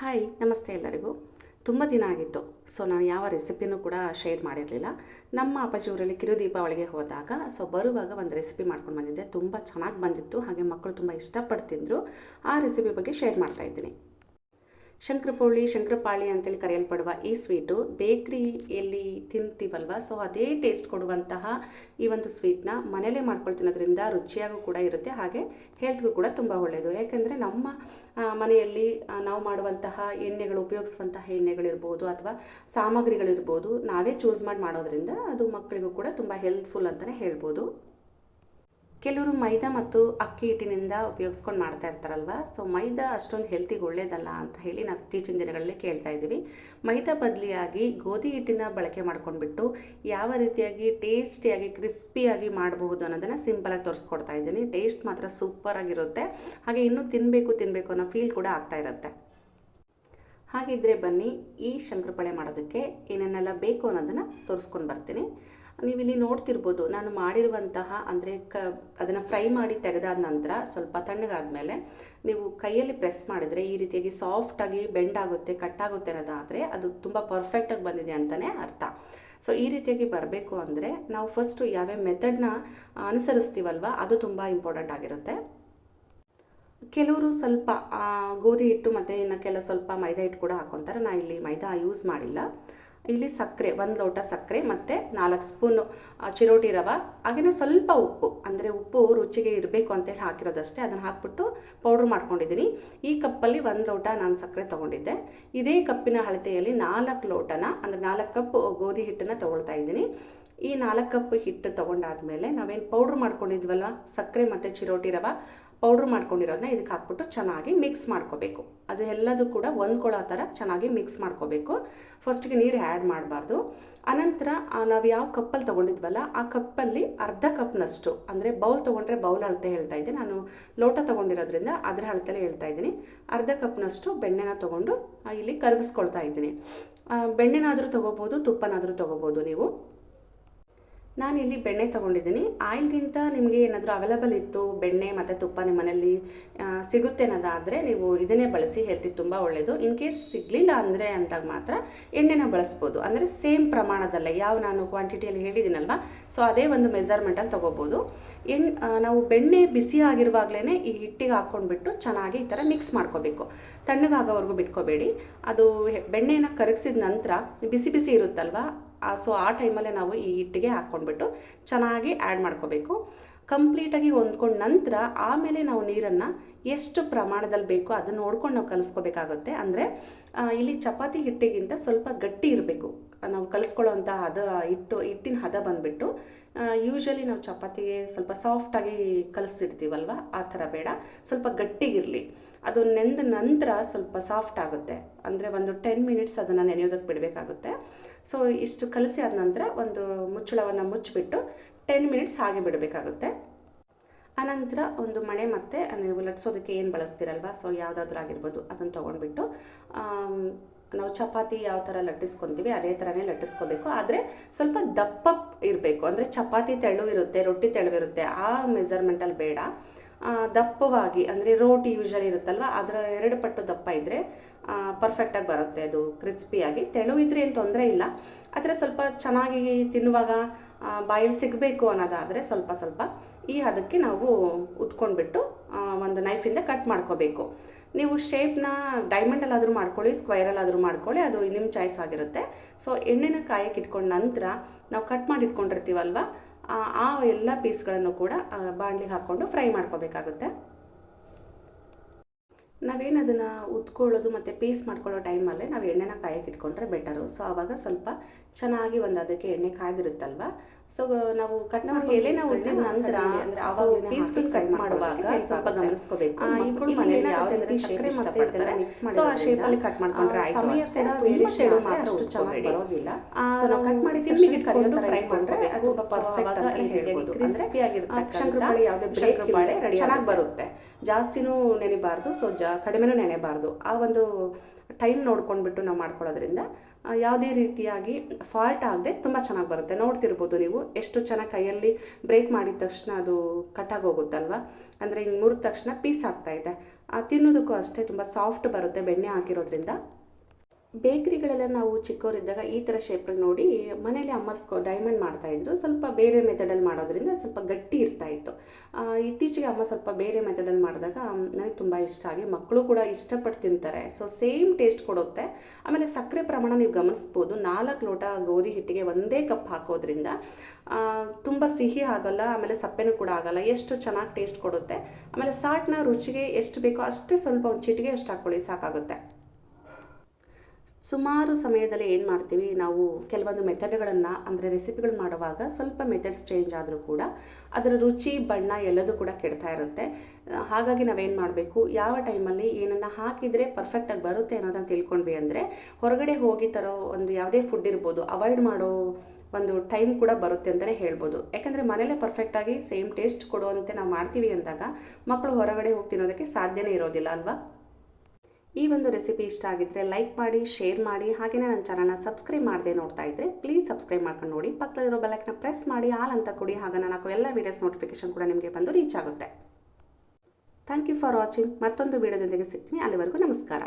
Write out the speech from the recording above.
Hi, ನಮಸ್ತೆ ಎಲ್ಲರಿಗೂ. ತುಂಬ ದಿನ ಆಗಿತ್ತು. ಸೊ ನಾನು ಯಾವ ರೆಸಿಪಿನೂ ಕೂಡ ಶೇರ್ ಮಾಡಿರಲಿಲ್ಲ. ನಮ್ಮ ಅಪ್ಪಾಜಿ ಊರಲ್ಲಿ ಕಿರು ದೀಪಾವಳಿಗೆ ಹೋದಾಗ ಸೊ ಬರುವಾಗ ಒಂದು ರೆಸಿಪಿ ಮಾಡ್ಕೊಂಡು ಬಂದಿದ್ದೆ. ತುಂಬ ಚೆನ್ನಾಗಿ ಬಂದಿತ್ತು. ಹಾಗೆ ಮಕ್ಕಳು ತುಂಬ ಇಷ್ಟಪಡ್ತಿದ್ರು. ತಿಂದರು ಆ ರೆಸಿಪಿ ಬಗ್ಗೆ ಶೇರ್ ಮಾಡ್ತಾ ಇದ್ದೀನಿ. ಶಂಕರಪೋಳಿ, ಶಂಕರಪಾಳಿ ಅಂತೇಳಿ ಕರೆಯಲ್ಪಡುವ ಈ ಸ್ವೀಟು ಬೇಕ್ರಿಯಲ್ಲಿ ತಿಂತೀವಲ್ವ? ಸೊ ಅದೇ ಟೇಸ್ಟ್ ಕೊಡುವಂತಹ ಈ ಒಂದು ಸ್ವೀಟ್ನ ಮನೇಲೇ ಮಾಡ್ಕೊಂಡು ತಿನ್ನೋದ್ರಿಂದ ರುಚಿಯಾಗೂ ಕೂಡ ಇರುತ್ತೆ. ಹಾಗೆ ಹೆಲ್ತ್ಗೂ ಕೂಡ ತುಂಬ ಒಳ್ಳೆಯದು ಯಾಕೆಂದರೆ ನಮ್ಮ ಮನೆಯಲ್ಲಿ ನಾವು ಮಾಡುವಂತಹ ಎಣ್ಣೆಗಳು, ಉಪಯೋಗಿಸುವಂತಹ ಎಣ್ಣೆಗಳಿರ್ಬೋದು ಅಥವಾ ಸಾಮಗ್ರಿಗಳಿರ್ಬೋದು, ನಾವೇ ಚೂಸ್ ಮಾಡಿ ಮಾಡೋದ್ರಿಂದ ಅದು ಮಕ್ಕಳಿಗೂ ಕೂಡ ತುಂಬ ಹೆಲ್ಪ್ಫುಲ್ ಅಂತಲೇ ಹೇಳ್ಬೋದು. ಕೆಲವರು ಮೈದಾ ಮತ್ತು ಅಕ್ಕಿ ಹಿಟ್ಟಿನಿಂದ ಉಪಯೋಗಿಸ್ಕೊಂಡು ಮಾಡ್ತಾ ಇರ್ತಾರಲ್ವ? ಸೊ ಮೈದಾ ಅಷ್ಟೊಂದು ಹೆಲ್ತಿಗೆ ಒಳ್ಳೇದಲ್ಲ ಅಂತ ಹೇಳಿ ನಾವು ಇತ್ತೀಚಿನ ದಿನಗಳಲ್ಲಿ ಕೇಳ್ತಾ ಇದ್ದೀವಿ. ಮೈದಾ ಬದಲಿಯಾಗಿ ಗೋಧಿ ಹಿಟ್ಟಿನ ಬಳಕೆ ಮಾಡ್ಕೊಂಡ್ಬಿಟ್ಟು ಯಾವ ರೀತಿಯಾಗಿ ಟೇಸ್ಟಿಯಾಗಿ, ಕ್ರಿಸ್ಪಿಯಾಗಿ ಮಾಡಬಹುದು ಅನ್ನೋದನ್ನು ಸಿಂಪಲಾಗಿ ತೋರಿಸ್ಕೊಡ್ತಾ ಇದ್ದೀನಿ. ಟೇಸ್ಟ್ ಮಾತ್ರ ಸೂಪರ್ ಆಗಿರುತ್ತೆ. ಹಾಗೆ ಇನ್ನೂ ತಿನ್ನಬೇಕು ತಿನ್ನಬೇಕು ಅನ್ನೋ ಫೀಲ್ ಕೂಡ ಆಗ್ತಾ ಇರುತ್ತೆ. ಹಾಗಿದ್ರೆ ಬನ್ನಿ, ಈ ಶಂಕರಪಳೆ ಮಾಡೋದಕ್ಕೆ ಏನೇನೆಲ್ಲ ಬೇಕು ಅನ್ನೋದನ್ನು ತೋರಿಸ್ಕೊಂಡು ಬರ್ತೀನಿ. ನೀವು ಇಲ್ಲಿ ನೋಡ್ತಿರ್ಬೋದು, ನಾನು ಮಾಡಿರುವಂತಹ ಅಂದರೆ ಕ, ಅದನ್ನು ಫ್ರೈ ಮಾಡಿ ತೆಗೆದಾದ ನಂತರ ಸ್ವಲ್ಪ ತಣ್ಣಗಾದಮೇಲೆ ನೀವು ಕೈಯಲ್ಲಿ ಪ್ರೆಸ್ ಮಾಡಿದರೆ ಈ ರೀತಿಯಾಗಿ ಸಾಫ್ಟಾಗಿ ಬೆಂಡ್ ಆಗುತ್ತೆ ಕಟ್ ಆಗುತ್ತೆ ಅನ್ನೋದಾದರೆ ಅದು ತುಂಬ ಪರ್ಫೆಕ್ಟಾಗಿ ಬಂದಿದೆ ಅಂತಲೇ ಅರ್ಥ. ಸೊ ಈ ರೀತಿಯಾಗಿ ಬರಬೇಕು ಅಂದರೆ ನಾವು ಫಸ್ಟು ಯಾವ್ಯಾವ ಮೆಥಡ್ನ ಅನುಸರಿಸ್ತೀವಲ್ವ, ಅದು ತುಂಬ ಇಂಪಾರ್ಟೆಂಟ್ ಆಗಿರುತ್ತೆ. ಕೆಲವರು ಸ್ವಲ್ಪ ಗೋಧಿ ಹಿಟ್ಟು ಮತ್ತು ಇನ್ನು ಕೆಲ ಸ್ವಲ್ಪ ಮೈದಾ ಹಿಟ್ಟು ಕೂಡ ಹಾಕ್ಕೊತಾರೆ ನಾನು ಇಲ್ಲಿ ಮೈದಾ ಯೂಸ್ ಮಾಡಿಲ್ಲ. ಇಲ್ಲಿ ಸಕ್ಕರೆ, ಒಂದು ಲೋಟ ಸಕ್ಕರೆ ಮತ್ತು ನಾಲ್ಕು ಸ್ಪೂನು ಚಿರೋಟಿ ರವೆ ಹಾಗೆಯೇ ಸ್ವಲ್ಪ ಉಪ್ಪು, ಅಂದರೆ ಉಪ್ಪು ರುಚಿಗೆ ಇರಬೇಕು ಅಂತೇಳಿ ಹಾಕಿರೋದಷ್ಟೇ. ಅದನ್ನು ಹಾಕ್ಬಿಟ್ಟು ಪೌಡ್ರ್ ಮಾಡ್ಕೊಂಡಿದ್ದೀನಿ. ಈ ಕಪ್ಪಲ್ಲಿ ಒಂದು ಲೋಟ ನಾನು ಸಕ್ಕರೆ ತೊಗೊಂಡಿದ್ದೆ. ಇದೇ ಕಪ್ಪಿನ ಅಳತೆಯಲ್ಲಿ ನಾಲ್ಕು ಲೋಟನ, ಅಂದರೆ ನಾಲ್ಕು ಕಪ್ ಗೋಧಿ ಹಿಟ್ಟನ್ನು ತೊಗೊಳ್ತಾ ಇದ್ದೀನಿ. ಈ ನಾಲ್ಕು ಕಪ್ ಹಿಟ್ಟು ತೊಗೊಂಡಾದ್ಮೇಲೆ ನಾವೇನು ಪೌಡ್ರ್ ಮಾಡ್ಕೊಂಡಿದ್ವಲ್ಲ ಸಕ್ಕರೆ ಮತ್ತು ಚಿರೋಟಿ ರವೆ. ಪೌಡ್ರ್ ಮಾಡ್ಕೊಂಡಿರೋದನ್ನ ಇದಕ್ಕೆ ಹಾಕ್ಬಿಟ್ಟು ಚೆನ್ನಾಗಿ ಮಿಕ್ಸ್ ಮಾಡ್ಕೋಬೇಕು. ಅದು ಎಲ್ಲದೂ ಕೂಡ ಹೊಂದ್ಕೊಳ್ಳೋ ಥರ ಚೆನ್ನಾಗಿ ಮಿಕ್ಸ್ ಮಾಡ್ಕೋಬೇಕು. ಫಸ್ಟಿಗೆ ನೀರು ಆ್ಯಡ್ ಮಾಡಬಾರ್ದು. ಅನಂತರ ನಾವು ಯಾವ ಕಪ್ಪಲ್ಲಿ ತೊಗೊಂಡಿದ್ವಲ್ಲ, ಆ ಕಪ್ಪಲ್ಲಿ ಅರ್ಧ ಕಪ್ನಷ್ಟು, ಅಂದರೆ ಬೌಲ್ ತೊಗೊಂಡ್ರೆ ಬೌಲ್ ಅಳತೆ ಹೇಳ್ತಾ ಇದ್ದೆ, ನಾನು ಲೋಟ ತೊಗೊಂಡಿರೋದ್ರಿಂದ ಅದರ ಅಳತೆಲೇ ಹೇಳ್ತಾ ಇದ್ದೀನಿ. ಅರ್ಧ ಕಪ್ನಷ್ಟು ಬೆಣ್ಣೆನ ತೊಗೊಂಡು ಇಲ್ಲಿ ಕರಗಿಸ್ಕೊಳ್ತಾ ಇದ್ದೀನಿ. ಬೆಣ್ಣೆನಾದರೂ ತೊಗೋಬೋದು, ತುಪ್ಪನಾದರೂ ತೊಗೋಬೋದು ನೀವು. ನಾನಿಲ್ಲಿ ಬೆಣ್ಣೆ ತೊಗೊಂಡಿದ್ದೀನಿ. ಆಯಿಲ್ಗಿಂತ ನಿಮಗೆ ಏನಾದರೂ ಅವೈಲಬಲ್ ಇತ್ತು, ಬೆಣ್ಣೆ ಮತ್ತು ತುಪ್ಪ ನಿಮ್ಮ ಮನೆಯಲ್ಲಿ ಸಿಗುತ್ತೆ ಅನ್ನೋದಾದರೆ ನೀವು ಇದನ್ನೇ ಬಳಸಿ, ಹೆಲ್ತಿಗೆ ತುಂಬ ಒಳ್ಳೆಯದು ಇನ್ ಕೇಸ್ ಸಿಗಲಿಲ್ಲ ಅಂದರೆ ಅಂದಾಗ ಮಾತ್ರ ಎಣ್ಣೆನ ಬಳಸ್ಬೋದು. ಅಂದರೆ ಸೇಮ್ ಪ್ರಮಾಣದಲ್ಲೇ, ಯಾವ ನಾನು ಕ್ವಾಂಟಿಟಿಯಲ್ಲಿ ಹೇಳಿದ್ದೀನಲ್ವ ಸೊ ಅದೇ ಒಂದು ಮೆಸರ್ಮೆಂಟಲ್ಲಿ ತೊಗೋಬೋದು. ಎಣ್ ನಾವು ಬೆಣ್ಣೆ ಬಿಸಿ ಆಗಿರುವಾಗಲೇ ಈ ಹಿಟ್ಟಿಗೆ ಹಾಕ್ಕೊಂಡ್ಬಿಟ್ಟು ಚೆನ್ನಾಗಿ ಈ ಥರ ಮಿಕ್ಸ್ ಮಾಡ್ಕೋಬೇಕು. ತಣ್ಣಗಾಗೋವರೆಗೂ ಬಿಟ್ಕೋಬೇಡಿ. ಅದು ಬೆಣ್ಣೆನ ಕರಗಿಸಿದ ನಂತರ ಬಿಸಿ ಬಿಸಿ ಇರುತ್ತಲ್ವ ಸೊ ಆ ಟೈಮಲ್ಲೇ ನಾವು ಈ ಹಿಟ್ಟಿಗೆ ಹಾಕ್ಕೊಂಡ್ಬಿಟ್ಟು ಚೆನ್ನಾಗಿ ಆ್ಯಡ್ ಮಾಡ್ಕೋಬೇಕು. ಕಂಪ್ಲೀಟಾಗಿ ಹೊಂದ್ಕೊಂಡ ನಂತರ ಆಮೇಲೆ ನಾವು ನೀರನ್ನು ಎಷ್ಟು ಪ್ರಮಾಣದಲ್ಲಿ ಬೇಕೋ ಅದನ್ನು ನೋಡ್ಕೊಂಡು ನಾವು ಕಲಿಸ್ಕೋಬೇಕಾಗುತ್ತೆ. ಅಂದರೆ ಇಲ್ಲಿ ಚಪಾತಿ ಹಿಟ್ಟಿಗಿಂತ ಸ್ವಲ್ಪ ಗಟ್ಟಿ ಇರಬೇಕು. ನಾವು ಕಲಿಸ್ಕೊಳ್ಳೋವಂಥ ಹದ, ಹಿಟ್ಟು, ಹಿಟ್ಟಿನ ಹದ ಬಂದುಬಿಟ್ಟು ಯೂಶ್ವಲಿ ನಾವು ಚಪಾತಿಗೆ ಸ್ವಲ್ಪ ಸಾಫ್ಟಾಗಿ ಕಲಿಸ್ತಿರ್ತೀವಲ್ವ? ಆ ಥರ ಬೇಡ. ಸ್ವಲ್ಪ ಗಟ್ಟಿಗಿರಲಿ. ಅದು ನೆಂದ ನಂತರ ಸ್ವಲ್ಪ ಸಾಫ್ಟ್ ಆಗುತ್ತೆ. ಅಂದರೆ ಒಂದು ಟೆನ್ ಮಿನಿಟ್ಸ್ ಅದನ್ನು ನೆನೆಯೋದಕ್ಕೆ ಬಿಡಬೇಕಾಗುತ್ತೆ. ಸೊ ಇಷ್ಟು ಕಲಸಿ ಆದ ನಂತರ ಒಂದು ಮುಚ್ಚಳವನ್ನು ಮುಚ್ಚಿಬಿಟ್ಟು ಟೆನ್ ಮಿನಿಟ್ಸ್ ಹಾಗೆ ಬಿಡಬೇಕಾಗುತ್ತೆ. ಆನಂತರ ಒಂದು ಮಣೆ ಮತ್ತು ನೀವು ಲಟ್ಸೋದಕ್ಕೆ ಏನು ಬಳಸ್ತೀರಲ್ವ? ಸೊ ಯಾವುದಾದ್ರೂ ಆಗಿರ್ಬೋದು, ಅದನ್ನು ತೊಗೊಂಡ್ಬಿಟ್ಟು ನಾವು ಚಪಾತಿ ಯಾವ ಥರ ಲಟ್ಟಿಸ್ಕೊತೀವಿ, ಅದೇ ಥರನೇ ಲಟ್ಟಿಸ್ಕೋಬೇಕು. ಆದರೆ ಸ್ವಲ್ಪ ದಪ್ಪ ಇರಬೇಕು. ಅಂದರೆ ಚಪಾತಿ ತೆಳು ಇರುತ್ತೆ, ರೊಟ್ಟಿ ತೆಳುವಿರುತ್ತೆ ಆ ಮೆಜರ್ಮೆಂಟಲ್ಲಿ ಬೇಡ. ದಪ್ಪವಾಗಿ, ಅಂದರೆ ರೋಟಿ ಯೂಶಲಿ ಇರುತ್ತಲ್ವ, ಅದರ ಎರಡು ಪಟ್ಟು ದಪ್ಪ ಇದ್ದರೆ ಪರ್ಫೆಕ್ಟಾಗಿ ಬರುತ್ತೆ ಅದು ಕ್ರಿಸ್ಪಿಯಾಗಿ ತೆಳು ಇದ್ರೆ ಏನು ತೊಂದರೆ ಇಲ್ಲ. ಆದರೆ ಸ್ವಲ್ಪ ಚೆನ್ನಾಗಿ ತಿನ್ನುವಾಗ ಬಾಯಲ್ಲಿ ಸಿಗಬೇಕು ಅನ್ನೋದಾದರೆ ಸ್ವಲ್ಪ ಸ್ವಲ್ಪ ಈ ಹದಕ್ಕೆ ನಾವು ಉತ್ಕೊಂಡ್ಬಿಟ್ಟು ಒಂದು ನೈಫಿಂದ ಕಟ್ ಮಾಡ್ಕೋಬೇಕು. ನೀವು ಶೇಪ್ನ ಡೈಮಂಡಲ್ಲಾದರೂ ಮಾಡ್ಕೊಳ್ಳಿ ಸ್ಕ್ವೈರಲ್ಲಾದರೂ ಮಾಡ್ಕೊಳ್ಳಿ, ಅದು ನಿಮ್ಮ ಚಾಯ್ಸ್ ಆಗಿರುತ್ತೆ. ಸೊ ಎಣ್ಣೆನ ಕಾಯಕ್ಕೆ ಇಟ್ಕೊಂಡ ನಂತರ, ನಾವು ಕಟ್ ಮಾಡಿ ಇಟ್ಕೊಂಡಿರ್ತೀವಲ್ವ ಆ ಎಲ್ಲ ಪೀಸ್ಗಳನ್ನು ಕೂಡ ಬಾಣಲಿಗೆ ಹಾಕ್ಕೊಂಡು ಫ್ರೈ ಮಾಡ್ಕೋಬೇಕಾಗುತ್ತೆ. ನಾವೇನು ಅದನ್ನು ಉದ್ಕೊಳ್ಳೋದು ಮತ್ತು ಪೀಸ್ ಮಾಡ್ಕೊಳ್ಳೋ ಟೈಮಲ್ಲೇ ನಾವು ಎಣ್ಣೆನ ಕಾಯಕ್ಕೆ ಇಟ್ಕೊಂಡ್ರೆ ಬೆಟರು. ಸೊ ಆವಾಗ ಸ್ವಲ್ಪ ಚೆನ್ನಾಗಿ ಒಂದು ಅದಕ್ಕೆ ಎಣ್ಣೆ ಕಾಯ್ದಿರುತ್ತಲ್ವ? ಸೊ ನಾವು ಕಟ್ ಮಾಡಿ ನಾವು ಉದ್ದಿದ ನಂತರ ಅಂದ್ರೆ ಆವಾಗ ಪೀಸ್ಗಳು ಕಟ್ ಮಾಡುವಾಗ ಸ್ವಲ್ಪ ಗಮನಿಸ್ಕೋಬೇಕು. ಇಬ್ಬರು ಮನೆಯಲ್ಲಿ ಯಾವ ರೀತಿ ಸಕ್ಕರೆ ಇಷ್ಟಪಡ್ತಾರೆ. ಮಿಕ್ಸ್ ಮಾಡಿ ಸೊ ಆ ಅಲ್ಲಿ ಕಟ್ ಮಾಡ್ಕೊಂಡ್ರೆ ಆಯ್ತು. ಅಷ್ಟೇ ಶೇಡ್ ಮಾತ್ರ ಅಷ್ಟು ಚೆನ್ನಾಗಿ ಬರೋದಿಲ್ಲ. ಸೊ ನಾವು ಕಟ್ ಮಾಡಿ ಸಿಮ್ಮಿಗೆ ಕರಿಯೋದು ಫ್ರೈ ಮಾಡ್ರೆ ಅದು ಪರ್ಫೆಕ್ಟ್ ಆಗಿ ಹೇಳ್ಬೋದು. ಕ್ರಿಸ್ಪಿ ಆಗಿರುತ್ತೆ ಶಂಕರಪಾಳೆ ಯಾವುದೇ ಶಂಕರಪಾಳೆ ರೆಡಿ ಚೆನ್ನಾಗಿ ಬರುತ್ತೆ. ಜಾಸ್ತಿನೂ ನೆನೆಬಾರ್ದು. ಸೊ ಜಾ ಕಡಿಮೆನೂ ನೆನೆಬಾರ್ದು. ಆ ಒಂದು ಟೈಮ್ ನೋಡ್ಕೊಂಡ್ಬಿಟ್ಟು ನಾವು ಮಾಡ್ಕೊಳ್ಳೋದ್ರಿಂದ ಯಾವುದೇ ರೀತಿಯಾಗಿ ಫಾಲ್ಟ್ ಆಗದೆ ತುಂಬ ಚೆನ್ನಾಗಿ ಬರುತ್ತೆ. ನೋಡ್ತಿರ್ಬೋದು ನೀವು ಎಷ್ಟು ಚೆನ್ನಾಗಿ ಕೈಯಲ್ಲಿ ಬ್ರೇಕ್ ಮಾಡಿದ ತಕ್ಷಣ ಅದು ಕಟ್ಟಾಗಿ ಹೋಗುತ್ತಲ್ವ? ಅಂದರೆ ಹಿಂಗೆ ಮುರಿದ ತಕ್ಷಣ ಪೀಸ್ ಆಗ್ತಾ ಇದೆ. ಆ, ತಿನ್ನೋದಕ್ಕೂ ಅಷ್ಟೇ ತುಂಬ ಸಾಫ್ಟ್ ಬರುತ್ತೆ ಬೆಣ್ಣೆ ಹಾಕಿರೋದ್ರಿಂದ. ಬೇಕ್ರಿಗಳೆಲ್ಲ ನಾವು ಚಿಕ್ಕವರಿದ್ದಾಗ ಈ ಥರ ಶೇಪ್ಗಳು ನೋಡಿ ಮನೇಲಿ ಅಮ್ಮರ್ಸ್ಕೊ ಡೈಮಂಡ್ ಮಾಡ್ತಾಯಿದ್ರು ಸ್ವಲ್ಪ ಬೇರೆ ಮೆಥಡಲ್ಲಿ ಮಾಡೋದ್ರಿಂದ ಸ್ವಲ್ಪ ಗಟ್ಟಿ ಇರ್ತಾ ಇತ್ತು. ಇತ್ತೀಚೆಗೆ ಅಮ್ಮ ಸ್ವಲ್ಪ ಬೇರೆ ಮೆಥಡಲ್ಲಿ ಮಾಡಿದಾಗ ನನಗೆ ತುಂಬ ಇಷ್ಟ. ಆಗಿ ಮಕ್ಕಳು ಕೂಡ ಇಷ್ಟಪಟ್ಟು ತಿಂತಾರೆ. ಸೊ ಸೇಮ್ ಟೇಸ್ಟ್ ಕೊಡುತ್ತೆ. ಆಮೇಲೆ ಸಕ್ಕರೆ ಪ್ರಮಾಣ ನೀವು ಗಮನಿಸ್ಬೋದು. ನಾಲ್ಕು ಲೋಟ ಗೋಧಿ ಹಿಟ್ಟಿಗೆ ಒಂದೇ ಕಪ್ ಹಾಕೋದ್ರಿಂದ ತುಂಬ ಸಿಹಿ ಆಗಲ್ಲ, ಆಮೇಲೆ ಸಪ್ಪೆನೂ ಕೂಡ ಆಗಲ್ಲ. ಎಷ್ಟು ಚೆನ್ನಾಗಿ ಟೇಸ್ಟ್ ಕೊಡುತ್ತೆ. ಆಮೇಲೆ ಸಾಟ್ನ ರುಚಿಗೆ ಎಷ್ಟು ಬೇಕೋ ಅಷ್ಟೇ ಸ್ವಲ್ಪ ಒಂದು ಚಿಟಿಗೆ ಅಷ್ಟು ಹಾಕ್ಕೊಳ್ಳಿ ಸಾಕಾಗುತ್ತೆ. ಸುಮಾರು ಸಮಯದಲ್ಲಿ ಏನು ಮಾಡ್ತೀವಿ, ನಾವು ಕೆಲವೊಂದು ಮೆಥಡ್ಗಳನ್ನು, ಅಂದರೆ ರೆಸಿಪಿಗಳು ಮಾಡುವಾಗ ಸ್ವಲ್ಪ ಮೆಥಡ್ಸ್ ಚೇಂಜ್ ಆದರೂ ಕೂಡ ಅದರ ರುಚಿ, ಬಣ್ಣ ಎಲ್ಲದೂ ಕೂಡ ಕೆಡ್ತಾ ಇರುತ್ತೆ. ಹಾಗಾಗಿ ನಾವೇನು ಮಾಡಬೇಕು, ಯಾವ ಟೈಮಲ್ಲಿ ಏನನ್ನು ಹಾಕಿದರೆ ಪರ್ಫೆಕ್ಟಾಗಿ ಬರುತ್ತೆ ಅನ್ನೋದನ್ನು ತಿಳ್ಕೊಂಡ್ವಿ ಅಂದರೆ ಹೊರಗಡೆ ಹೋಗಿ ತರೋ ಒಂದು ಯಾವುದೇ ಫುಡ್ ಇರ್ಬೋದು ಅವಾಯ್ಡ್ ಮಾಡೋ ಒಂದು ಟೈಮ್ ಕೂಡ ಬರುತ್ತೆ ಅಂತಲೇ ಹೇಳ್ಬೋದು. ಯಾಕಂದರೆ ಮನೇಲೇ ಪರ್ಫೆಕ್ಟಾಗಿ ಸೇಮ್ ಟೇಸ್ಟ್ ಕೊಡುವಂತೆ ನಾವು ಮಾಡ್ತೀವಿ ಅಂದಾಗ ಮಕ್ಕಳು ಹೊರಗಡೆ ಹೋಗಿ ತಿನ್ನೋದಕ್ಕೆ ಸಾಧ್ಯನೇ ಇರೋದಿಲ್ಲ ಅಲ್ವಾ? ಈ ಒಂದು ರೆಸಿಪಿ ಇಷ್ಟ ಆಗಿದ್ದರೆ ಲೈಕ್ ಮಾಡಿ ಶೇರ್ ಮಾಡಿ ಹಾಗೆಯೇ ನನ್ನ ಚಾನಲ್ನ ಸಬ್ಸ್ಕ್ರೈಬ್ ಮಾಡದೆ ನೋಡ್ತಾ ಇದ್ದರೆ ಪ್ಲೀಸ್ ಸಬ್ಸ್ಕ್ರೈಬ್ ಮಾಡ್ಕೊಂಡು ನೋಡಿ. ಪಕ್ಕದಲ್ಲಿರೋ ಬೆಲ್ಲೈಕ್ನ ಪ್ರೆಸ್ ಮಾಡಿ, ಆಲ್ ಅಂತ ಕೊಡಿ, ಹಾಗ ನಾನು ಎಲ್ಲ ವೀಡಿಯೋಸ್ ನೋಟಿಫಿಕೇಶನ್ ಕೂಡ ನಿಮಗೆ ಬಂದು ರೀಚ್ ಆಗುತ್ತೆ. ಥ್ಯಾಂಕ್ ಯು ಫಾರ್ ವಾಚಿಂಗ್ ಮತ್ತೊಂದು ವೀಡಿಯೋದೊಂದಿಗೆ ಸಿಗ್ತೀನಿ. ಅಲ್ಲಿವರೆಗೂ ನಮಸ್ಕಾರ.